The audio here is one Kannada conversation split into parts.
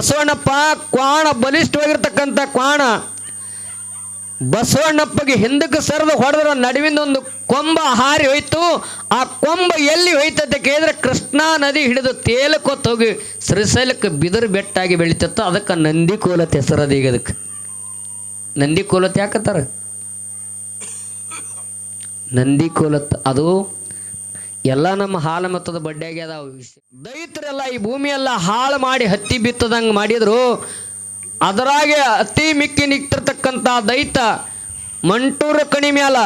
ಬಸವಣ್ಣಪ್ಪ ಕ್ವಾಣ ಬಲಿಷ್ಠವಾಗಿರ್ತಕ್ಕಂಥ ಕ್ವಾಣ. ಬಸವಣ್ಣಪ್ಪಗೆ ಹಿಂದಕ್ಕೆ ಸರಿದು ಹೊಡೆದ್ರ ನಡುವಿನ ಒಂದು ಕೊಂಬ ಹಾರಿ ಹೋಯ್ತು. ಆ ಕೊಂಬ ಎಲ್ಲಿ ಹೋಯ್ತಂತ ಕೇಳಿದ್ರೆ ಕೃಷ್ಣಾ ನದಿ ಹಿಡಿದು ತೇಲಕ್ಕೊತ್ತು ಹೋಗಿ ಶ್ರೀಶೈಲಕ್ಕೆ ಬಿದಿರು ಬೆಟ್ಟಾಗಿ ಬೆಳಿತಿತ್ತು. ಅದಕ್ಕೆ ನಂದಿ ಕೋಲತೆ ಹೆಸರದ ಈಗ ಅದಕ್ಕೆ. ನಂದಿ ಕೋಲತೆ ಯಾಕತ್ತಾರ ನಂದಿ ಕೋಲತ್ ಅದು ಎಲ್ಲ ನಮ್ಮ ಹಾಲು ಮತ್ತದ ಬಡ್ಡೆಗೆ ಅದಾವ. ದೈತರೆಲ್ಲ ಈ ಭೂಮಿಯೆಲ್ಲ ಹಾಳು ಮಾಡಿ ಹತ್ತಿ ಬಿತ್ತದಂಗೆ ಮಾಡಿದ್ರು. ಅದರಾಗೆ ಅತಿ ಮಿಕ್ಕಿ ನಿಂತಿರ್ತಕ್ಕಂಥ ದೈತ ಮಂಟೂರು ಕಣಿ ಮ್ಯಾಲ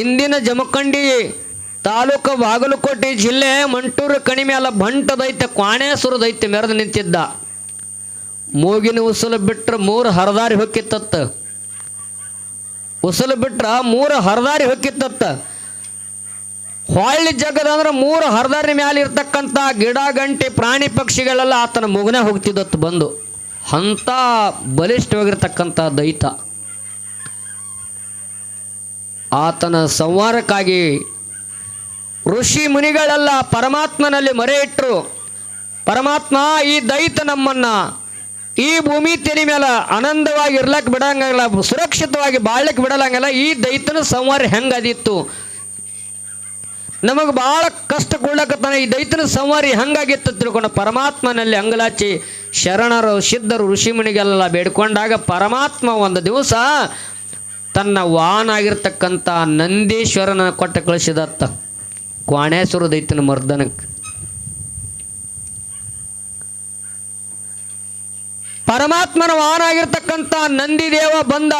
ಇಂದಿನ ಜಮಖಂಡಿ ತಾಲೂಕು ಬಾಗಲಕೋಟೆ ಜಿಲ್ಲೆ ಮಂಟೂರು ಕಣಿ ಮ್ಯಾಲ ಬಂಟ ದೈತ ಕ್ವಾಣೇಶ್ವರ ದೈತ್ಯ ಮೆರೆದು ನಿಂತಿದ್ದ. ಮೂಗಿನ ಉಸಲು ಬಿಟ್ರೆ ಮೂರು ಹರದಾರಿ ಹೊಕ್ಕಿತ್ತತ್ತ. ಉಸಲು ಬಿಟ್ರ ಮೂರು ಹರದಾರಿ ಹೊಕ್ಕಿತ್ತತ್ತ. ಹೊಳ್ಳಿ ಜಗದ ಅಂದ್ರೆ ಮೂರು ಹರದರಿ ಮ್ಯಾಲೆ ಇರ್ತಕ್ಕಂಥ ಗಿಡ, ಗಂಟೆ, ಪ್ರಾಣಿ ಪಕ್ಷಿಗಳೆಲ್ಲ ಆತನ ಮುಗನೆ ಹೋಗ್ತಿದ್ದತ್ತು ಬಂದು. ಅಂಥ ಬಲಿಷ್ಠವಾಗಿರ್ತಕ್ಕಂಥ ದೈತ. ಆತನ ಸಂವಾರಕ್ಕಾಗಿ ಋಷಿ ಮುನಿಗಳೆಲ್ಲ ಪರಮಾತ್ಮನಲ್ಲಿ ಮೊರೆ ಇಟ್ಟರು ಪರಮಾತ್ಮ, ಈ ದೈತ ನಮ್ಮನ್ನ ಈ ಭೂಮಿ ತೆರಿ ಮೇಲೆ ಆನಂದವಾಗಿ ಇರ್ಲಕ್ಕೆ ಬಿಡಂಗಿಲ್ಲ, ಸುರಕ್ಷಿತವಾಗಿ ಬಾಳ್ಲಿಕ್ಕೆ ಬಿಡಲಂಗಿಲ್ಲ ಈ ದೈತನ ಸಂಹಾರ ಹೆಂಗದಿತ್ತು ನಮಗೆ ಭಾಳ ಕಷ್ಟ ಕೊಡ್ಲಕತ್ತಾನ ಈ ದೈತನ ಸಂವಾರಿ ಹಂಗಾಗಿತ್ತು ತಿಳ್ಕೊಂಡು ಪರಮಾತ್ಮನಲ್ಲಿ ಅಂಗಲಾಚಿ ಶರಣರು, ಸಿದ್ಧರು, ಋಷಿಮುನಿಗೆಲ್ಲ ಬೇಡ್ಕೊಂಡಾಗ ಪರಮಾತ್ಮ ಒಂದು ದಿವಸ ತನ್ನ ವಾಹನ ಆಗಿರ್ತಕ್ಕಂಥ ನಂದೀಶ್ವರನ ಕೊಟ್ಟ ಕಳಿಸಿದತ್ತ ಕ್ವಾಣೇಶ್ವರ ದೈತನ ಮರ್ದನಕ್ಕೆ. ಪರಮಾತ್ಮನ ವಾಹನ ಆಗಿರ್ತಕ್ಕಂಥ ನಂದಿದೇವ ಬಂದ.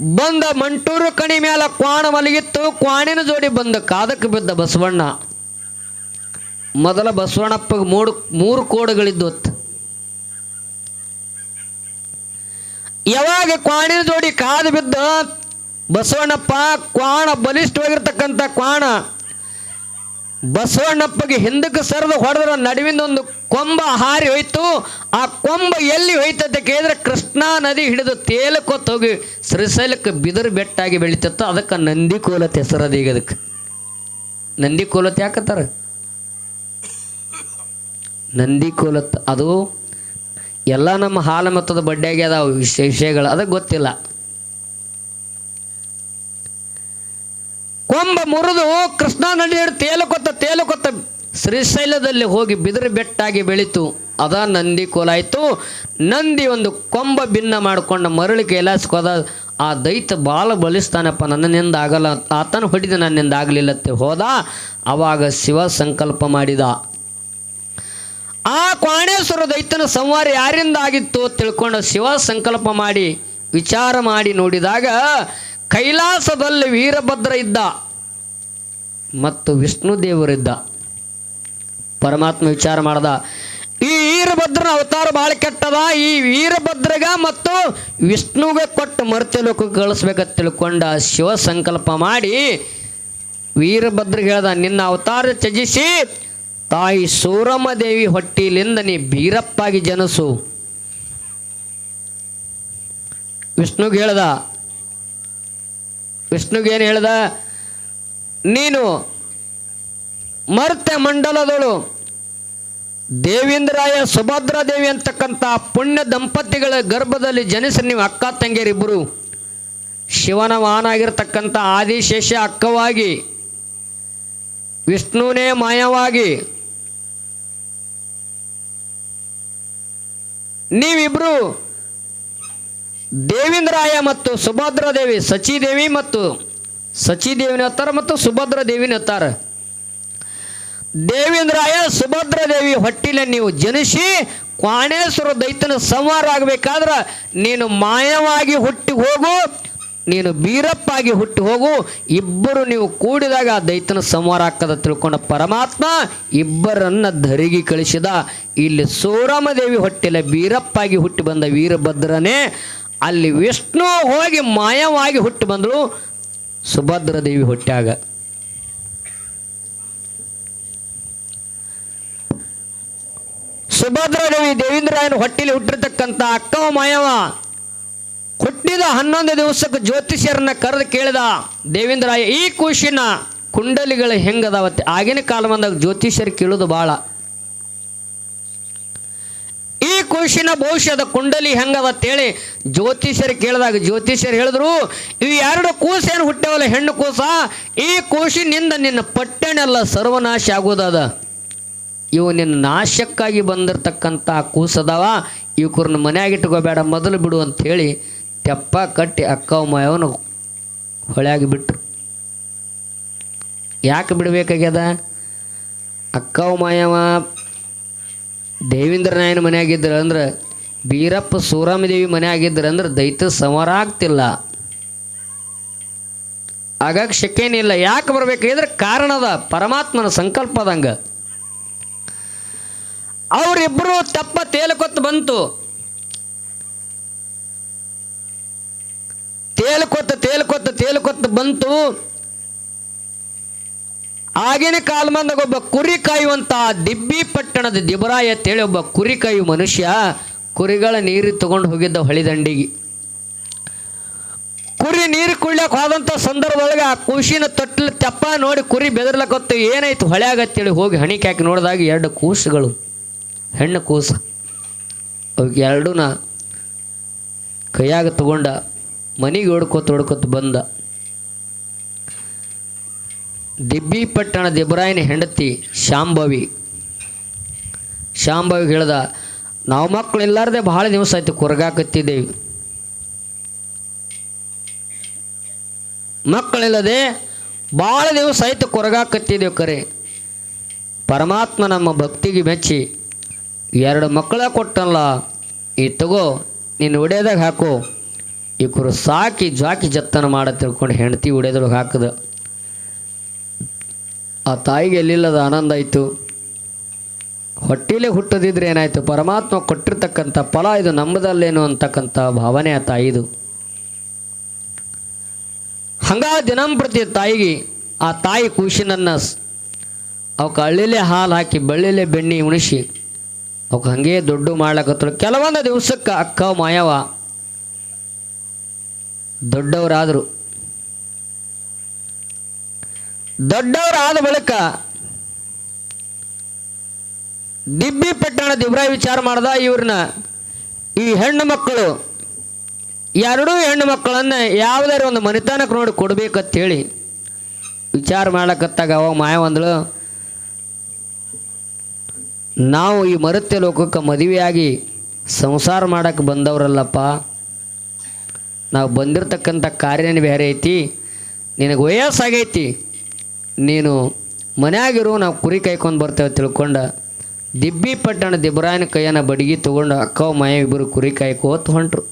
ಬಂದ ಮಂಟೂರು ಕಣಿ ಮ್ಯಾಲ ಕ್ವಾಣ ಮಲಗಿತ್ತು, ಕ್ವಾಣಿನ ಜೋಡಿ ಬಂದ ಕಾದಕ್ಕೆ ಬಿದ್ದ ಬಸವಣ್ಣ. ಮೊದಲ ಬಸವಣ್ಣಪ್ಪಗೆ ಮೂರು ಮೂರು ಕೋಡುಗಳಿದ್ದು ಯಾವಾಗ ಕ್ವಾಣಿನ ಜೋಡಿ ಕಾದು ಬಿದ್ದ ಬಸವಣ್ಣಪ್ಪ, ಕ್ವಾಣ ಬಲಿಷ್ಠವಾಗಿರ್ತಕ್ಕಂಥ ಕ್ವಾಣ. ಬಸವಣ್ಣಪ್ಪಗೆ ಹಿಂದಕ್ಕೆ ಸರಿದು ಹೊಡೆದ್ರ ನಡುವಿನ ಒಂದು ಕೊಂಬ ಹಾರಿ ಹೋಯ್ತು. ಆ ಕೊಂಬ ಎಲ್ಲಿ ಹೋಯ್ತಂತ ಕೇಳಿದ್ರೆ ಕೃಷ್ಣಾ ನದಿ ಹಿಡಿದು ತೇಲಕ್ಕೊತ್ತು ಹೋಗಿ ಶ್ರೀಶೈಲಕ್ಕೆ ಬಿದಿರು ಬೆಟ್ಟಾಗಿ ಬೆಳಿತಿತ್ತು. ಅದಕ್ಕೆ ನಂದಿ ಕೋಲತೆ ಹೆಸರದ ಈಗ ಅದಕ್ಕೆ. ನಂದಿ ಕೋಲತೆ ಯಾಕತ್ತಾರ ನಂದಿ ಕೋಲತ್ ಅದು ಎಲ್ಲ ನಮ್ಮ ಹಾಲ ಮತ್ತದ ಬಡ್ಡೆಗೆ ಅದಾವ ವಿಷಯ ವಿಷಯಗಳು ಅದಕ್ಕೆ ಗೊತ್ತಿಲ್ಲ. ಕೊಂಬ ಮುರಿದು ಕೃಷ್ಣಾ ತೇಲುಕೊತ್ತ ತೇಲಕೊತ್ತ ತೇಲಕೊತ್ತ ಶ್ರೀಶೈಲದಲ್ಲಿ ಹೋಗಿ ಬಿದಿರು ಬೆಟ್ಟಾಗಿ ಬೆಳೀತು. ಅದ ನಂದಿ ಕೋಲಾಯಿತು ನಂದಿ ಒಂದು ಕೊಂಬ ಭಿನ್ನ ಮಾಡಿಕೊಂಡು ಮರಳಿ ಕೈಲಾಸಕ್ಕೋದ ಆ ದೈತ ಭಾಳ ಬಲಿಸ್ತಾನಪ್ಪ ನನ್ನಿಂದ ಆಗಲ್ಲ, ಆತನ ಹೊಡಿದ ನನ್ನಿಂದ ಆಗಲಿಲ್ಲತ್ತೆ ಹೋದ. ಅವಾಗ ಶಿವ ಸಂಕಲ್ಪ ಮಾಡಿದ. ಆ ಕ್ವಾಣೇಶ್ವರ ದೈತನ ಸಂವಾರ ಯಾರಿಂದ ಆಗಿತ್ತು ತಿಳ್ಕೊಂಡು ಶಿವ ಸಂಕಲ್ಪ ಮಾಡಿ ವಿಚಾರ ಮಾಡಿ ನೋಡಿದಾಗ ಕೈಲಾಸದಲ್ಲಿ ವೀರಭದ್ರ ಇದ್ದ ಮತ್ತು ವಿಷ್ಣು ದೇವರಿದ್ದ. ಪರಮಾತ್ಮ ವಿಚಾರ ಮಾಡ್ದ, ಈ ವೀರಭದ್ರನ ಅವತಾರ ಭಾಳ ಕೆಟ್ಟದ, ಈ ವೀರಭದ್ರಗ ಮತ್ತು ವಿಷ್ಣುಗೆ ಕೊಟ್ಟು ಮರ್ತ್ಯ ಲೋಕಕ್ಕೆ ಕಳಿಸ್ಬೇಕಂತ ತಿಳ್ಕೊಂಡ ಶಿವ ಸಂಕಲ್ಪ ಮಾಡಿ ವೀರಭದ್ರಗೆ ಹೇಳ್ದ, ನಿನ್ನ ಅವತಾರ ತ್ಯಜಿಸಿ, ತಾಯಿ ಸೂರಮ್ಮ ದೇವಿ ಹೊಟ್ಟಿಲಿಂದ ನೀ ಬೀರಪ್ಪಾಗಿ ಜನಸು. ವಿಷ್ಣುಗೆ ಹೇಳ್ದ ವಿಷ್ಣುಗೇನು ಹೇಳ್ದ? ನೀನು ಮರ್ತ್ಯ ಮಂಡಲದಳು. ದೇವೇಂದ್ರಾಯ ಸುಭದ್ರ ದೇವಿ ಅಂತಕ್ಕಂಥ ಪುಣ್ಯ ದಂಪತಿಗಳ ಗರ್ಭದಲ್ಲಿ ಜನಿಸಿ ನೀವು ಅಕ್ಕ ತಂಗಿಯರಿಬ್ಬರು. ಶಿವನ ವಾಹನಾಗಿರ್ತಕ್ಕಂಥ ಆದಿಶೇಷ ಅಕ್ಕವಾಗಿ ವಿಷ್ಣುವೇ ಮಾಯವಾಗಿ, ನೀವಿಬ್ರು ದೇವೇಂದ್ರಾಯ ಮತ್ತು ಸುಭದ್ರಾ ದೇವಿ ಸಚಿದೇವಿ ಮತ್ತು ಸಚಿದೇವಿನ ಹತ್ತಾರ ಮತ್ತು ಸುಭದ್ರ ದೇವಿನ ಹತ್ತಾರ ದೇವೇಂದ್ರಾಯ ಸುಭದ್ರ ದೇವಿ ಹೊಟ್ಟಿಲೆ ನೀವು ಜನಿಸಿ ಕ್ವಾಣೇಶ್ವರ ದೈತನ ಸಂಹಾರ ಆಗಬೇಕಾದ್ರೆ ನೀನು ಮಾಯವಾಗಿ ಹುಟ್ಟಿ ಹೋಗು, ನೀನು ಬೀರಪ್ಪಾಗಿ ಹುಟ್ಟಿ ಹೋಗು, ಇಬ್ಬರು ನೀವು ಕೂಡಿದಾಗ ಆ ದೈತನ ಸಂಹಾರ ಹಾಕದ ತಿಳ್ಕೊಂಡ ಪರಮಾತ್ಮ ಇಬ್ಬರನ್ನ ಧರಿಗಿ ಕಳಿಸಿದ. ಇಲ್ಲಿ ಸೋರಮದೇವಿ ಹೊಟ್ಟೆಲೆ ಬೀರಪ್ಪಾಗಿ ಹುಟ್ಟಿ ಬಂದ ವೀರಭದ್ರನೇ ಅಲ್ಲಿ ವಿಷ್ಣು ಹೋಗಿ ಮಾಯವಾಗಿ ಹುಟ್ಟಿ ಬಂದರು ಸುಭದ್ರ ದೇವಿ ಹುಟ್ಟಾಗ ಸುಭದ್ರ ದೇವಿ ದೇವೇಂದ್ರಾಯನ ಹೊಟ್ಟಿಲಿ ಹುಟ್ಟಿರ್ತಕ್ಕಂಥ ಅಕ್ಕವ ಮಾಯವ ಹುಟ್ಟಿದ ಹನ್ನೊಂದು ದಿವಸಕ್ಕೆ ಜ್ಯೋತಿಷ್ಯರನ್ನ ಕರೆದು ಕೇಳಿದ ದೇವೇಂದ್ರಾಯ ಈ ಕೂಶಿನ ಕುಂಡಲಿಗಳು ಹೆಂಗದಾವತ್ತೆ? ಆಗಿನ ಕಾಲ ಬಂದಾಗ ಜ್ಯೋತಿಷ್ಯರು ಕೇಳೋದು ಭಾಳ ಕೂಸಿನ ಭವಿಷ್ಯದ ಕುಂಡಲಿ ಹೆಂಗದತ್ತೇಳಿ ಜ್ಯೋತಿಷ್ಯರು ಕೇಳಿದಾಗ ಜ್ಯೋತಿಷ್ಯರು ಹೇಳಿದ್ರು, ಇವು ಎರಡು ಕೂಸೇನು ಹುಟ್ಟೆವಲ್ಲ, ಹೆಣ್ಣು ಕೂಸ? ಈ ಕೂಸಿನಿಂದ ನಿನ್ನ ಪಟ್ಟಣೆಲ್ಲ ಸರ್ವನಾಶ ಆಗೋದದ. ಇವು ನಿನ್ನ ನಾಶಕ್ಕಾಗಿ ಬಂದಿರತಕ್ಕಂಥ ಕೂಸದವ. ಇವಕರನ್ನ ಮನ್ಯಾಗ ಇಟ್ಕೋಬೇಡ ಮೊದಲು ಬಿಡು ಅಂಥೇಳಿ ತೆಪ್ಪ ಕಟ್ಟಿ ಅಕ್ಕ ಮಾಯವನು ಹೊಳೆಯಾಗಿ ಬಿಟ್ರು. ಯಾಕೆ ಬಿಡಬೇಕಾಗ್ಯದ? ಅಕ್ಕವ ಮಾಯವ ದೇವೇಂದ್ರ ನಾಯನ ಮನೆಯಾಗಿದ್ರ ಅಂದ್ರೆ ಬೀರಪ್ಪ ಸೂರಾಮದೇವಿ ಮನೆ ಆಗಿದ್ದರು ಅಂದ್ರೆ ದೈತ ಸಮರ ಆಗ್ತಿಲ್ಲ ಆಗಾಗ ಶಕ್ಯನಿಲ್ಲ ಯಾಕೆ ಬರ್ಬೇಕಾಗಿದ್ರೆ ಕಾರಣದ ಪರಮಾತ್ಮನ ಸಂಕಲ್ಪದಂಗ ಅವರಿಬ್ಬರು ತಪ್ಪ ತೇಲಕೊತ್ತು ಬಂತು. ತೇಲ್ಕೊತ್ತ ತೇಲ್ಕೊತ್ತ ತೇಲ್ಕೊತ್ತ ಬಂತು. ಆಗಿನ ಕಾಲಮಾನದಾಗ ಒಬ್ಬ ಕುರಿ ಕಾಯುವಂತ ದಿಬ್ಬಿ ಪಟ್ಟಣದ ದಿಬರಾಯ ಅಂತೇಳಿ ಒಬ್ಬ ಕುರಿ ಕಾಯುವ ಮನುಷ್ಯ ಕುರಿಗಳ ನೀರು ತಗೊಂಡು ಹೋಗಿದ್ದ ಹೊಳಿದಂಡಿಗೆ ಕುರಿ ನೀರು ಕುಡ್ಲಕ್ ಹೋದಂಥ ಸಂದರ್ಭದೊಳಗೆ ಆ ಕೂಸಿನ ತೊಟ್ಲ ತೆಪ್ಪ ನೋಡಿ ಕುರಿ ಬೆದರ್ಲಕ್ಕೊತ್ತು ಏನಾಯ್ತು ಹೊಳ್ಯಾಗತ್ತೇಳಿ ಹೋಗಿ ಹಾಕಿ ನೋಡಿದಾಗ ಎರಡು ಕೂಸುಗಳು, ಹೆಣ್ಣು ಕೂಸ. ಅವಕ್ಕೆ ಎರಡೂನ ಕೈಯಾಗ ತಗೊಂಡ ಮನೆಗೆ ಹೊಡ್ಕೊತ ಹೊಡ್ಕೊತ ಬಂದ. ದಿಬ್ಬಿ ಪಟ್ಟಣ ಇಬ್ರಾಯಿನ ಹೆಂಡತಿ ಶಾಂಭವಿ. ಶಾಂಭವಿಗೆ ಹೇಳ್ದ, ನಾವು ಮಕ್ಕಳು ಇಲ್ಲಾರ್ದೆ ಭಾಳ ದಿವಸ ಆಯ್ತು ಕೊರಗಾಕತ್ತಿದ್ದೇವೆ ಮಕ್ಕಳಿಲ್ಲದೆ ಭಾಳ ದಿವಸ ಆಯ್ತು ಕೊರಗಾಕತ್ತಿದ್ದೇವೆ ಕರೆ. ಪರಮಾತ್ಮ ನಮ್ಮ ಭಕ್ತಿಗೆ ಮೆಚ್ಚಿ, ಎರಡು ಮಕ್ಕಳ ಕೊಟ್ಟಲ್ಲ ಈ ತಗೋ ನೀನು ಒಡೆಯದಾಗ ಹಾಕು. ಈ ಕುರು ಸಾಕಿ ಜಾಕಿ ಜತ್ತನ ಮಾಡ ತಿಳ್ಕೊಂಡು ಹೆಂಡತಿ ಒಡೆಯದೊಳಗೆ ಹಾಕದ. ಆ ತಾಯಿಗೆ ಎಲ್ಲಿಲ್ಲದ ಆನಂದ ಆಯಿತು? ಹೊಟ್ಟೀಲೆ ಹುಟ್ಟದಿದ್ರೆ ಏನಾಯಿತು? ಪರಮಾತ್ಮ ಕೊಟ್ಟಿರ್ತಕ್ಕಂಥ ಫಲ ಇದು ನಮ್ಮದಲ್ಲೇನು ಅಂತಕ್ಕಂಥ ಭಾವನೆ ಆ ತಾಯಿದು. ಹಂಗ ದಿನಂಪ್ರತಿ ತಾಯಿಗೆ ಆ ತಾಯಿ ಕೂಸಿನನ್ನು ಅವಕ್ಕೆ ಹಳ್ಳಿಲೆ ಹಾಲು ಹಾಕಿ ಬಳ್ಳಿಲೆ ಬೆಣ್ಣೆ ಉಣಿಸಿ, ಅವಕ್ಕೆ ಹಂಗೆ ದೊಡ್ಡ ಮಾಡ್ಲಕತ್ತಳು ಕೆಲವೊಂದು ದಿವಸಕ್ಕೆ ಅಕ್ಕ ಮಾಯವ ದೊಡ್ಡವರಾದರು. ದೊಡ್ಡವರಾದ ಬಳಿಕ ದಿಬ್ಬಿ ಪಟ್ಟಣದ ದಿಬ್ರಾಯಿ ವಿಚಾರ ಮಾಡ್ದ, ಇವ್ರನ್ನ ಈ ಹೆಣ್ಣು ಮಕ್ಕಳು, ಎರಡೂ ಹೆಣ್ಣು ಮಕ್ಕಳನ್ನ ಯಾವುದಾದ್ರು ಒಂದು ಮನೆತನಕ್ಕೆ ನೋಡಿ ಕೊಡ್ಬೇಕಂತ ಹೇಳಿ ವಿಚಾರ ಮಾಡ್ಲಕ್ಕತ್ತಾಗ ಅವಾಗ ಮಾಯ ಒಂದಳು ನಾವು ಈ ಮರುತ್ಯ ಲೋಕಕ್ಕೆ ಮದುವೆಯಾಗಿ ಸಂಸಾರ ಮಾಡಕ್ಕೆ ಬಂದವರಲ್ಲಪ್ಪ, ನಾವು ಬಂದಿರತಕ್ಕಂಥ ಕಾರ್ಯನೇ ಬೇರೆ ಐತಿ, ನಿನಗೆ ವಯಸ್ಸಾಗೈತಿ ನೀನು ಮನೆಯಾಗಿರು, ನಾವು ಕುರಿ ಕಾಯ್ಕೊಂಡು ಬರ್ತೇವೆ ತಿಳ್ಕೊಂಡು, ದಿಬ್ಬಿ ಪಟ್ಟಣ ದಿಬ್ರಾಯನ ಕೈಯನ್ನು ಬಡಿಗೆ ತೊಗೊಂಡು ಅಕ್ಕವ ಮಾಯ ಇಬ್ಬರು ಕುರಿ ಕಾಯ್ಕೋತ ಹೊಂಟ್ರು.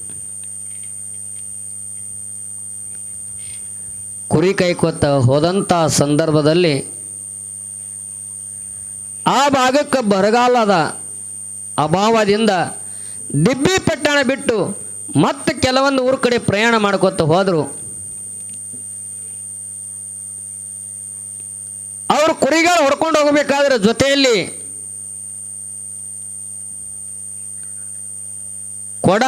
ಕುರಿ ಕಾಯ್ಕೋತ ಹೋದಂಥ ಸಂದರ್ಭದಲ್ಲಿ ಆ ಭಾಗಕ್ಕೆ ಬರಗಾಲದ ಅಭಾವದಿಂದ ದಿಬ್ಬಿ ಪಟ್ಟಣ ಬಿಟ್ಟು ಮತ್ತೆ ಕೆಲವೊಂದು ಊರ ಕಡೆ ಪ್ರಯಾಣ ಮಾಡ್ಕೋತ ಹೋದರು. ಕುರಿಗಳು ಹೊಡ್ಕೊಂಡು ಹೋಗಬೇಕಾದ್ರೆ ಜೊತೆಯಲ್ಲಿ ಕೊಡ,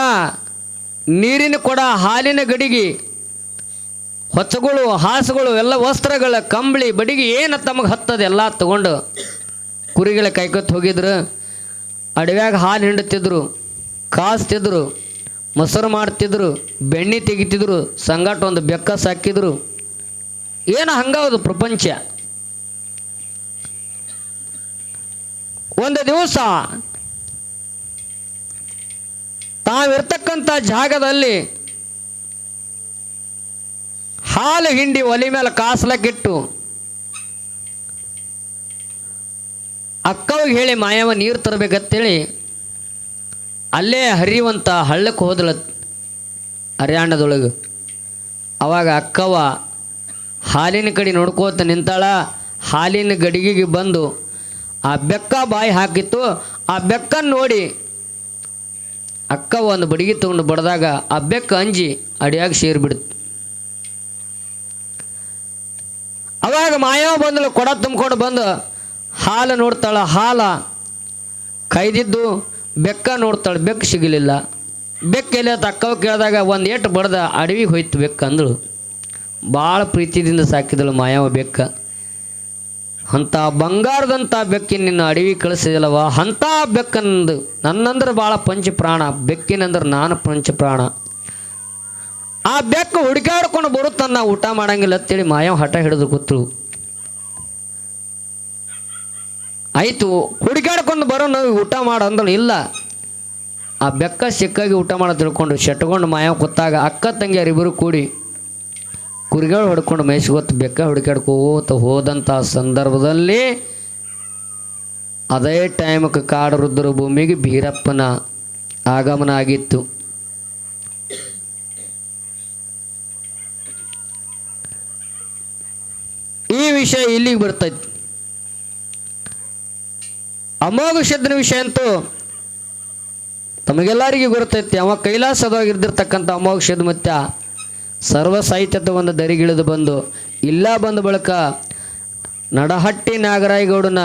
ನೀರಿನ ಕೊಡ, ಹಾಲಿನ ಗಡಿಗೆ, ಹೊಚ್ಚಗಳು, ಹಾಸುಗಳು, ಎಲ್ಲ ವಸ್ತ್ರಗಳ ಕಂಬಳಿ, ಬಡಿಗೆ ಏನು ತಮಗೆ ಹತ್ತದ ಎಲ್ಲ ತಗೊಂಡು ಕುರಿಗಳ ಕೈಕೊತ್ ಹೋಗಿದ್ರು. ಅಡವ್ಯಾಗ ಹಾಲು ಹಿಂಡುತ್ತಿದ್ರು, ಕಾಸ್ತಿದ್ರು, ಮೊಸರು ಮಾಡ್ತಿದ್ರು, ಬೆಣ್ಣೆ ತೆಗಿತಿದ್ರು, ಸಂಗಾಟ ಒಂದು ಬೆಕ್ಕ ಸಾಕಿದ್ರು ಏನು ಹಂಗವದು ಪ್ರಪಂಚ? ಒಂದು ದಿವಸ ತಾವಿರ್ತಕ್ಕಂಥ ಜಾಗದಲ್ಲಿ ಹಾಲು ಹಿಂಡಿ ಒಲಿ ಮೇಲೆ ಕಾಸಲಕ್ಕಿಟ್ಟು ಅಕ್ಕವಿಗೆ ಹೇಳಿ ಮಾಯವ ನೀರು ತರಬೇಕಂತೇಳಿ ಅಲ್ಲೇ ಹರಿಯುವಂಥ ಹಳ್ಳಕ್ಕೆ ಹೋದಳ ಹರ್ಯಾಣದೊಳಗೆ. ಅವಾಗ ಅಕ್ಕವ ಹಾಲಿನ ಕಡೆ ನೋಡ್ಕೋತ ನಿಂತಾಳ. ಹಾಲಿನ ಗಡಿಗೆಗೆ ಬಂದು ಆ ಬೆಕ್ಕ ಬಾಯಿ ಹಾಕಿತ್ತು, ಆ ಬೆಕ್ಕನ್ನು ನೋಡಿ ಅಕ್ಕ ಒಂದು ಬಡಿಗೆ ತಗೊಂಡು ಬಡ್ದಾಗ ಆ ಬೆಕ್ಕ ಅಂಜಿ ಅಡಿಯಾಗಿ ಸೇರಿಬಿಡ್ತು ಅವಾಗ ಮಾಯವ ಬಂದಳು ಕೊಡ ತುಂಬಿಕೊಂಡು ಬಂದು ಹಾಲು ನೋಡ್ತಾಳೆ, ಹಾಲ ಕೈದಿದ್ದು ಬೆಕ್ಕ ನೋಡ್ತಾಳೆ, ಬೆಕ್ಕ ಸಿಗಲಿಲ್ಲ. ಬೆಕ್ಕ ಎಲ್ಲ ತಕ್ಕವ ಕೇಳಿದಾಗ ಒಂದು ಏಟು ಬಡ್ದ ಅಡವಿಗೆ ಹೋಯ್ತು ಬೆಕ್ಕ ಅಂದಳು. ಭಾಳ ಪ್ರೀತಿದಿಂದ ಸಾಕಿದಳು ಮಾಯವ ಬೆಕ್ಕ. ಅಂಥ ಬಂಗಾರದಂಥ ಬೆಕ್ಕಿನ ನಿನ್ನ ಅಡವಿ ಕಳಿಸಿದಲ್ಲವ, ಅಂಥ ಬೆಕ್ಕನಂದು ನನ್ನಂದ್ರೆ ಭಾಳ ಪಂಚ ಪ್ರಾಣ ಬೆಕ್ಕಿನಂದ್ರೆ ನಾನು ಪಂಚ ಪ್ರಾಣ ಆ ಬೆಕ್ಕು ಹುಡುಕಾಡ್ಕೊಂಡು ಬರುತ್ತನ್ನ ಊಟ ಮಾಡಂಗಿಲ್ಲ ಅಂತೇಳಿ ಮಾಯವ ಹಠ ಹಿಡಿದು ಕೂತು ಆಯಿತು ಹುಡುಕಾಡ್ಕೊಂಡು ಬರೋ ನಾವು ಊಟ ಮಾಡು ಅಂದ್ರೆ ಇಲ್ಲ. ಆ ಬೆಕ್ಕ ಸಿಕ್ಕಾಗಿ ಊಟ ಮಾಡೋ ತಿಳ್ಕೊಂಡು ಶೆಟ್ಕೊಂಡು ಮಾಯವ ಕೂತಾಗ ಅಕ್ಕ ತಂಗಿಯರಿಬ್ಬರು ಕೂಡಿ ಕುರಿಗಳು ಹೊಡ್ಕೊಂಡು ಮೇಯ್ಸ್ಕೊತ ಬೆಕ್ಕ ಹುಡುಕಾಡ್ಕೋತ ಹೋದಂಥ ಸಂದರ್ಭದಲ್ಲಿ ಅದೇ ಟೈಮಕ್ಕೆ ಕಾಡು ರುದ್ರ ಭೂಮಿಗೆ ಬೀರಪ್ಪನ ಆಗಮನ ಆಗಿತ್ತು. ಈ ವಿಷಯ ಇಲ್ಲಿಗೆ ಬರ್ತೈತಿ. ಅಮೋಘ ಶಬ್ದನ ವಿಷಯ ಅಂತೂ ತಮಗೆಲ್ಲರಿಗೂ ಗೊತ್ತೈತಿ. ಅವ ಕೈಲಾಸದವಾಗಿರ್ದಿರ್ತಕ್ಕಂಥ ಅಮೋಘ ಶಬ್ದ ಮತ್ತೆ ಸರ್ವ ಸಾಹಿತ್ಯದ ಒಂದು ದರಿಗಿಳಿದು ಬಂದು ಇಲ್ಲ ಬಂದ ಬಳಿಕ ನಡಹಟ್ಟಿ ನಾಗರಾಯಗೌಡನ